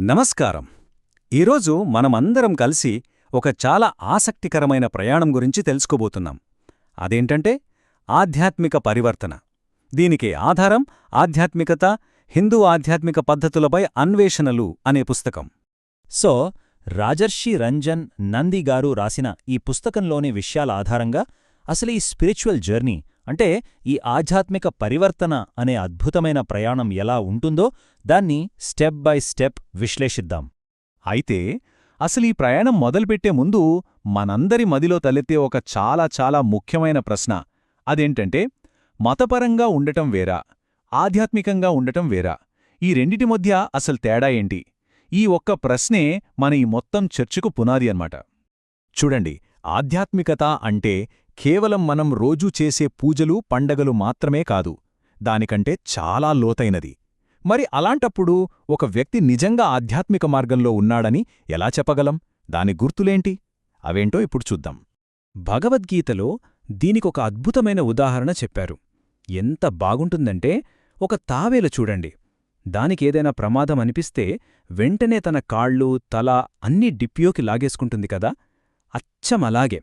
నమస్కారం. ఈరోజు మనమందరం కలిసి ఒక చాలా ఆసక్తికరమైన ప్రయాణం గురించి తెలుసుకోబోతున్నాం. అదేంటంటే ఆధ్యాత్మిక పరివర్తన. దీనికి ఆధారం ఆధ్యాత్మికత హిందూ ఆధ్యాత్మిక పద్ధతులపై అన్వేషణలు అనే పుస్తకం. సో రాజర్షి రంజన్ నంది గారు రాసిన ఈ పుస్తకంలోని విషయాల ఆధారంగా అసలు ఈ స్పిరిచువల్ జర్నీ అంటే ఈ ఆధ్యాత్మిక పరివర్తన అనే అద్భుతమైన ప్రయాణం ఎలా ఉంటుందో దాన్ని స్టెప్ బై స్టెప్ విశ్లేషిద్దాం. అయితే అసలు ఈ ప్రయాణం మొదలుపెట్టే ముందు మనందరి మదిలో తలెత్తే ఒక చాలా చాలా ముఖ్యమైన ప్రశ్న. అదేంటంటే మతపరంగా ఉండటం వేరా? ఆధ్యాత్మికంగా ఉండటం వేరా? ఈ రెండిటి మధ్య అసలు తేడా ఏంటి? ఈ ఒక్క ప్రశ్నే మన ఈ మొత్తం చర్చకు పునాది అన్నమాట. చూడండి ఆధ్యాత్మికత అంటే కేవలం మనం రోజూ చేసే పూజలు పండగలు మాత్రమే కాదు. దానికంటే చాలా లోతైనది. మరి అలాంటప్పుడు ఒక వ్యక్తి నిజంగా ఆధ్యాత్మిక మార్గంలో ఉన్నాడని ఎలా చెప్పగలం? దాని గుర్తులేంటి? అవేంటో ఇప్పుడు చూద్దాం. భగవద్గీతలో దీనికొక అద్భుతమైన ఉదాహరణ చెప్పారు. ఎంత బాగుంటుందంటే ఒక తావేలు చూడండి. దానికేదైనా ప్రమాదం అనిపిస్తే వెంటనే తన కాళ్ళు తల అన్నీ డిప్యోకి లాగేసుకుంటుంది కదా? అచ్చమలాగే.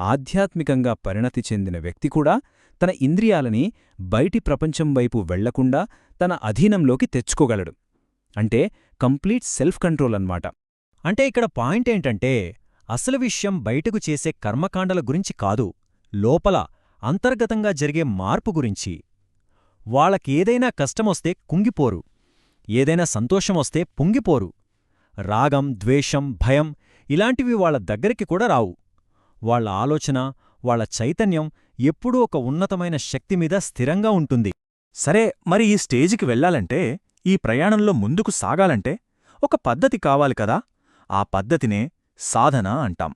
ఆధ్యాత్మికంగా పరిణతి చెందిన వ్యక్తి కూడా తన ఇంద్రియాలని బయటి ప్రపంచం వైపు వెళ్ళకుండా తన అధీనంలోకి తెచ్చుకోగలడు. అంటే కంప్లీట్ సెల్ఫ్ కంట్రోల్ అన్నమాట. అంటే ఇక్కడ పాయింట్ ఏంటంటే అసలు విషయం బయటకు చేసే కర్మకాండల గురించి కాదు లోపల అంతర్గతంగా జరిగే మార్పు గురించి. వాళ్ళకేదైనా కష్టమొస్తే కుంగిపోరు ఏదైనా సంతోషమొస్తే పొంగిపోరు. రాగం ద్వేషం భయం ఇలాంటివి వాళ్ళ దగ్గరికి కూడా రావు. వాళ్ళ ఆలోచన వాళ్ళ చైతన్యం ఎప్పుడూ ఒక ఉన్నతమైన శక్తి మీద స్థిరంగా ఉంటుంది. సరే మరి ఈ స్టేజికి వెళ్ళాలంటే ఈ ప్రయాణంలో ముందుకు సాగాలంటే ఒక పద్ధతి కావాలి కదా? ఆ పద్ధతినే సాధన అంటాం.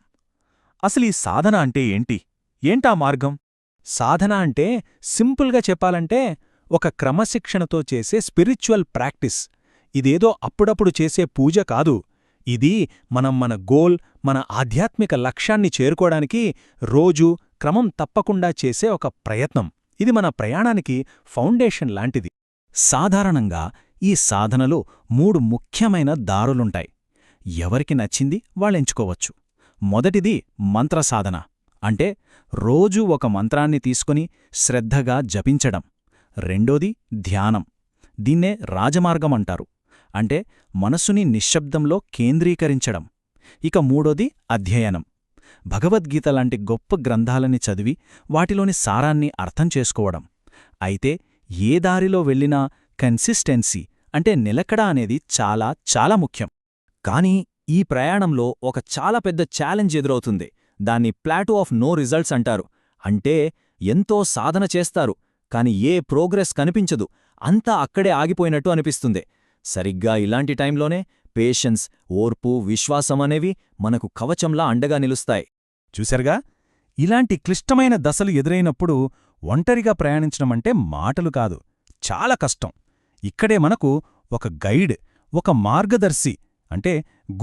అసలు ఈ సాధన అంటే ఏంటి? ఏంటా మార్గం? సాధన అంటే సింపుల్గా చెప్పాలంటే ఒక క్రమశిక్షణతో చేసే స్పిరిచువల్ ప్రాక్టీస్. ఇదేదో అప్పుడప్పుడు చేసే పూజ కాదు. ఇది మనం మన గోల్ మన ఆధ్యాత్మిక లక్ష్యాన్ని చేరుకోవడానికి రోజూ క్రమం తప్పకుండా చేసే ఒక ప్రయత్నం. ఇది మన ప్రయాణానికి ఫౌండేషన్ లాంటిది. సాధారణంగా ఈ సాధనలో మూడు ముఖ్యమైన దారులుంటాయి. ఎవరికి నచ్చింది వాళ్ళెంచుకోవచ్చు మొదటిది మంత్రసాధన. అంటే రోజూ ఒక మంత్రాన్ని తీసుకుని శ్రద్ధగా జపించడం. రెండోది ధ్యానం. దీన్నే రాజమార్గమంటారు అంటే మనసుని నిశ్శబ్దంలో కేంద్రీకరించడం. ఇక మూడోది అధ్యయనం. భగవద్గీత లాంటి గొప్ప గ్రంథాలని చదివి వాటిలోని సారాన్ని అర్థం చేసుకోవడం. అయితే ఏ దారిలో వెళ్ళినా కన్సిస్టెన్సీ అంటే నిలకడ అనేది చాలా చాలా ముఖ్యం. కానీ ఈ ప్రయాణంలో ఒక చాలా పెద్ద ఛాలెంజ్ ఎదురవుతుంది. దాన్ని ప్లాటో ఆఫ్ నో రిజల్ట్స్ అంటారు. అంటే ఎంతో సాధన చేస్తారు కాని ఏ ప్రోగ్రెస్ కనిపించదు. అంతా అక్కడే ఆగిపోయినట్టు అనిపిస్తుంది. సరిగ్గా ఇలాంటి టైంలోనే పేషెన్స్ ఓర్పు విశ్వాసం అనేవి మనకు కవచంలా అండగా నిలుస్తాయి. చూశారుగా? ఇలాంటి క్లిష్టమైన దశలు ఎదురైనప్పుడు ఒంటరిగా ప్రయాణించడమంటే మాటలు కాదు చాలా కష్టం. ఇక్కడే మనకు ఒక గైడ్ ఒక మార్గదర్శి అంటే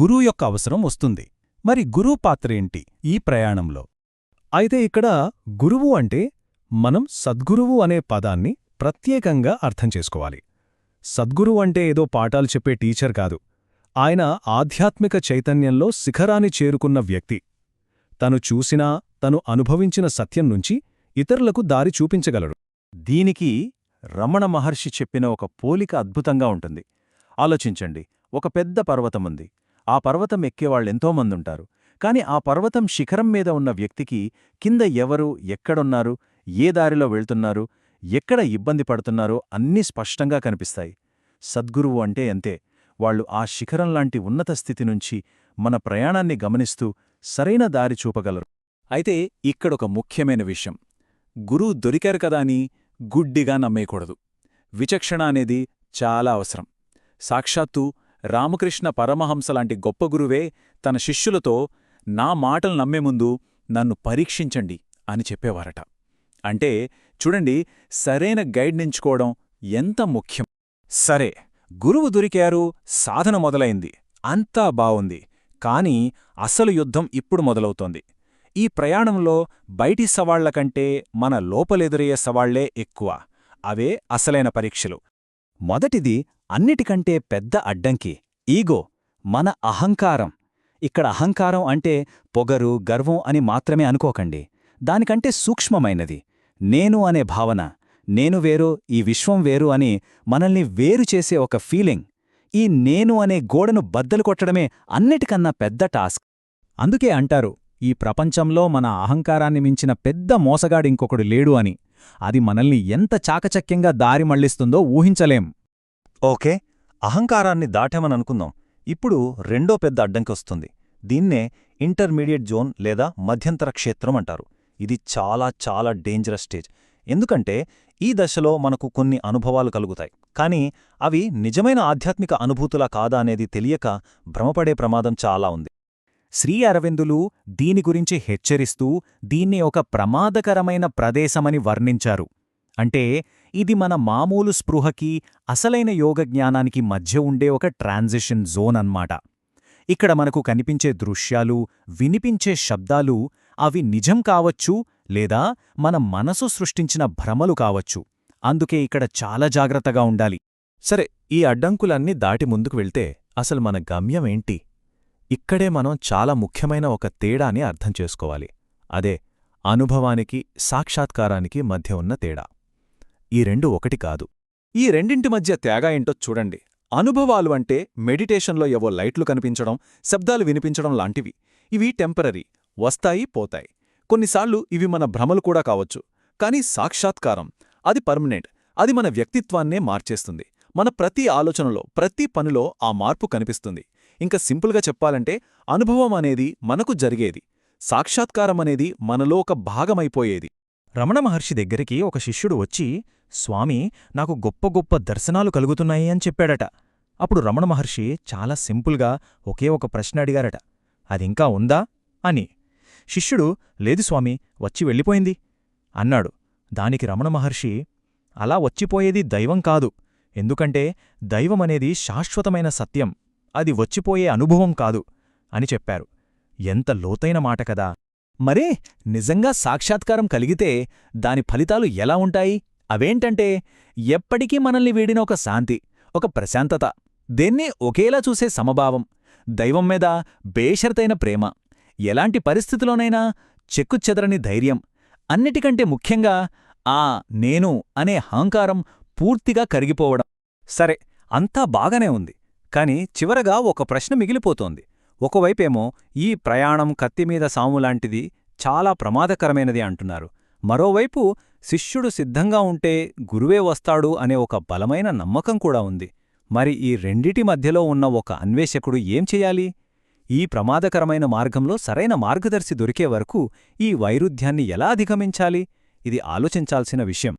గురువు యొక్క అవసరం వస్తుంది. మరి గురువు పాత్రేంటి ఈ ప్రయాణంలో? అయితే ఇక్కడ గురువు అంటే మనం సద్గురువు అనే పదాన్ని ప్రత్యేకంగా అర్థం చేసుకోవాలి. సద్గురువు అంటే ఏదో పాఠాలు చెప్పే టీచర్ కాదు. ఆయన ఆధ్యాత్మిక చైతన్యంలో శిఖరాన్ని చేరుకున్న వ్యక్తి. తను చూసినా తను అనుభవించిన సత్యం నుంచి ఇతరులకు దారి చూపించగలడు. దీనికి రమణ మహర్షి చెప్పిన ఒక పోలిక అద్భుతంగా ఉంటుంది. ఆలోచించండి ఒక పెద్ద పర్వతముంది ఆ పర్వతం ఎక్కేవాళ్ళెంతోమందుంటారు కాని ఆ పర్వతం శిఖరం మీద ఉన్న వ్యక్తికి కింద ఎవరు ఎక్కడున్నారు ఏ దారిలో వెళ్తున్నారు ఎక్కడ ఇబ్బంది పడుతున్నారో అన్నీ స్పష్టంగా కనిపిస్తాయి. సద్గురువు అంటే అంతే. వాళ్ళు ఆ శిఖరంలాంటి ఉన్నత స్థితి నుంచి మన ప్రయాణాన్ని గమనిస్తూ సరైన దారి చూపగలరు. అయితే ఇక్కడొక ముఖ్యమైన విషయం. గురువు దొరికారు కదా అని గుడ్డిగా నమ్మేయకూడదు. విచక్షణ అనేది చాలా అవసరం. సాక్షాత్తు రామకృష్ణ పరమహంసలాంటి గొప్ప గురువే తన శిష్యులతో నా మాటలు నమ్మే ముందు నన్ను పరీక్షించండి అని చెప్పేవారట. అంటే చూడండి సరైన గైడ్ నించుకోవడం ఎంత ముఖ్యం. సరే గురువు దొరికారు సాధన మొదలైంది. అంతా బావుంది. కాని అసలు యుద్ధం ఇప్పుడు మొదలవుతోంది. ఈ ప్రయాణంలో బయటి సవాళ్ళ కంటే మన లోపలెదురయ్యే సవాళ్ళే ఎక్కువ. అవే అసలైన పరీక్షలు. మొదటిది అన్నిటికంటే పెద్ద అడ్డంకి. ఈగో మన అహంకారం. ఇక్కడ అహంకారం అంటే పొగరు గర్వం అని మాత్రమే అనుకోకండి. దానికంటే సూక్ష్మమైనది. నేను అనే భావన నేను వేరు ఈ విశ్వం వేరు అని మనల్ని వేరు చేసే ఒక ఫీలింగ్. ఈ నేను అనే గోడను బద్దలు కొట్టడమే అన్నిటికన్నా పెద్ద టాస్క్. అందుకే అంటారు ఈ ప్రపంచంలో మన అహంకారాన్ని మించిన పెద్ద మోసగాడింకొకడు లేడు అని. అది మనల్ని ఎంత చాకచక్యంగా దారి మళ్ళిస్తుందో ఊహించలేం. ఓకే అహంకారాన్ని దాటామననుకుందాం ఇప్పుడు రెండో పెద్ద అడ్డంకొస్తుంది దీన్నే ఇంటర్మీడియట్ జోన్ లేదా మధ్యంతర క్షేత్రం అంటారు. ఇది చాలా చాలా డేంజరస్ స్టేజ్. ఎందుకంటే ఈ దశలో మనకు కొన్ని అనుభవాలు కలుగుతాయి. కానీ అవి నిజమైన ఆధ్యాత్మిక అనుభూతులా కాదా అనేది తెలియక భ్రమపడే ప్రమాదం చాలా ఉంది. శ్రీ అరవిందులు దీని గురించి హెచ్చరిస్తూ దీన్ని ఒక ప్రమాదకరమైన ప్రదేశమని వర్ణించారు. అంటే ఇది మన మామూలు స్పృహకి అసలైన యోగ జ్ఞానానికి మధ్య ఉండే ఒక ట్రాన్జిషన్ జోన్ అన్మాట ఇక్కడ మనకు కనిపించే దృశ్యాలు వినిపించే శబ్దాలు అవి నిజం కావచ్చు లేదా మన మనసు సృష్టించిన భ్రమలు కావచ్చు. అందుకే ఇక్కడ చాలా జాగ్రత్తగా ఉండాలి. సరే ఈ అడ్డంకులన్నీ దాటి ముందుకు వెళ్తే అసలు మన గమ్యం ఏంటి? ఇక్కడే మనం చాలా ముఖ్యమైన ఒక తేడాని అర్థం చేసుకోవాలి. అదే అనుభవానికి సాక్షాత్కారానికి మధ్య ఉన్న తేడా. ఈ రెండు ఒకటి కాదు. ఈ రెండింటి మధ్య తేగా ఏంటో చూడండి. అనుభవాలు అంటే మెడిటేషన్లో ఏవో లైట్లు కనిపించడం శబ్దాలు వినిపించడం లాంటివి. ఇవి టెంపరరీ వస్తాయి పోతాయి. కొన్నిసార్లు ఇవి మన భ్రమలు కూడా కావచ్చు. కానీ సాక్షాత్కారం అది పర్మనెంట్ అది మన వ్యక్తిత్వాన్నే మార్చేస్తుంది. మన ప్రతి ఆలోచనలో ప్రతి పనిలో ఆ మార్పు కనిపిస్తుంది. ఇంకా సింపుల్గా చెప్పాలంటే అనుభవం అనేది మనకు జరిగేది. సాక్షాత్కారం అనేది మనలో ఒక భాగమైపోయేది. రమణ మహర్షి దగ్గరికి ఒక శిష్యుడు వచ్చి స్వామి నాకు గొప్ప గొప్ప దర్శనాలు కలుగుతున్నాయి అని చెప్పాడట. అప్పుడు రమణ మహర్షి చాలా సింపుల్గా ఒకే ఒక ప్రశ్న అడిగారట. అదింకా ఉందా? అని. శిష్యుడు లేదు స్వామి వచ్చి వెళ్ళిపోయింది అన్నాడు. దానికి రమణ మహర్షి అలా వచ్చిపోయేది దైవం కాదు. ఎందుకంటే దైవమనేది శాశ్వతమైన సత్యం. అది వచ్చిపోయే అనుభవం కాదు అని చెప్పారు. ఎంత లోతైన మాట కదా! మరే నిజంగా సాక్షాత్కారం కలిగితే దాని ఫలితాలు ఎలా ఉంటాయి? అవేంటంటే ఎప్పటికీ మనల్ని వీడిన ఒక శాంతి ఒక ప్రశాంతత. దేన్ని ఒకేలా చూసే సమభావం. దైవం మీద బేషరతైన ప్రేమ. ఎలాంటి పరిస్థితిలోనైనా చెక్కుచెదరని ధైర్యం. అన్నిటికంటే ముఖ్యంగా ఆ నేను అనే అహంకారం పూర్తిగా కరిగిపోవడం. సరే అంతా బాగానే ఉంది కాని చివరగా ఒక ప్రశ్న మిగిలిపోతోంది. ఒకవైపేమో ఈ ప్రయాణం కత్తిమీద సాములాంటిది చాలా ప్రమాదకరమైనది అంటున్నారు. మరోవైపు శిష్యుడు సిద్ధంగా ఉంటే గురువే వస్తాడు అనే ఒక బలమైన నమ్మకం కూడా ఉంది. మరి ఈ రెండిటి మధ్యలో ఉన్న ఒక అన్వేషకుడు ఏం చెయ్యాలి ఈ ప్రమాదకరమైన మార్గంలో సరైన మార్గదర్శి దొరికే వరకు ఈ వైరుధ్యాన్ని ఎలా అధిగమించాలి? ఇది ఆలోచించాల్సిన విషయం.